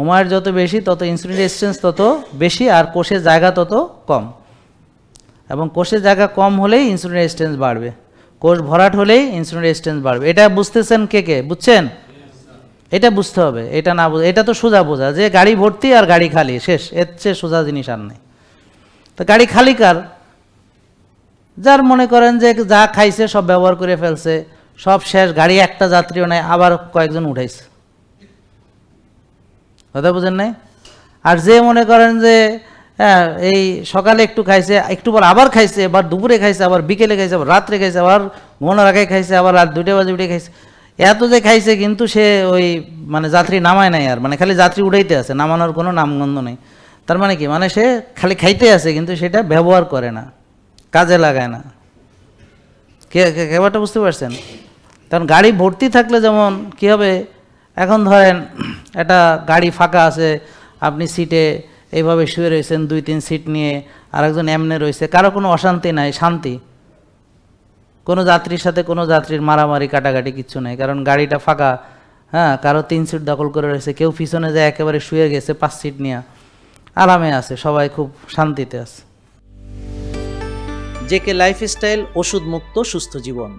HOMA-IR যত বেশি, তত ইনসুলিন রেজিস্ট্যান্স তত বেশি, আর কোষের জায়গা তত কম। এবং কোষের জায়গা কম হলেই ইনসুলিন রেজিস্ট্যান্স বাড়বে। কোষ ভরাট হলেই ইনসুলিন রেজিস্ট্যান্স বাড়বে। এটা বুঝতেছেন কে কে? বুঝছেন? এটা বুঝতে হবে। এটা না বুঝ এটা তো সোজা বোঝা। যে গাড়ি ভর্তি আর গাড়ি খালি, শেষ। এর চেয়ে সোজা জিনিস আর নেই। তো গাড়ি খালি কার? যার মনে করেন যে যা খাইছে সব ব্যবহার করে ফেলছে, সব শেষ। গাড়ি একটা যাত্রীও নাই, আবার কয়েকজন উঠাইছে। কথা বুঝেন নাই? আর যে মনে করেন যে হ্যাঁ এই সকালে একটু খাইছে, একটু পর আবার খাইছে, আবার দুপুরে খাইছে, আবার বিকেলে খাইছে, আবার রাত্রে খাইছে, আবার ঘুমানোর আগে খাইছে, আবার রাত দুটো বাজে উঠে খাইছে। এত যে খাইছে কিন্তু সে ওই মানে যাত্রী নামায় নাই আর মানে খালি যাত্রী উঠাইতে আছে, নামানোর কোনো নামগন্ধ নেই। তার মানে কি? মানে সে খালি খাইতে আছে, কিন্তু সেটা ব্যবহার করে না, কাজে লাগায় না। কে, কে- ব্যাপারটা বুঝতে পারছেন? কারণ গাড়ি ভর্তি থাকলে যেমন কি হবে এখন ধরেন একটা গাড়ি ফাঁকা আছে, আপনি সিটে এইভাবে শুয়ে রয়েছেন, দুই, তিন সিট নিয়ে আরেকজন এমনে রয়েছে, কারও কোনো অশান্তি নাই, শান্তি। কোনো যাত্রীর সাথে কোনো যাত্রীর মারামারি, কাটাকাটি কিচ্ছু নাই, কারণ গাড়িটা ফাঁকা। হ্যাঁ কারও তিন সিট দখল করে রয়েছে, কেউ পিছনে যায়, একেবারে শুয়ে গেছে পাঁচ সিট নিয়ে। আরামে আছে, সবাই খুব শান্তিতে আছে। জেকে লাইফস্টাইল ওষুধ মুক্ত সুস্থ জীবন।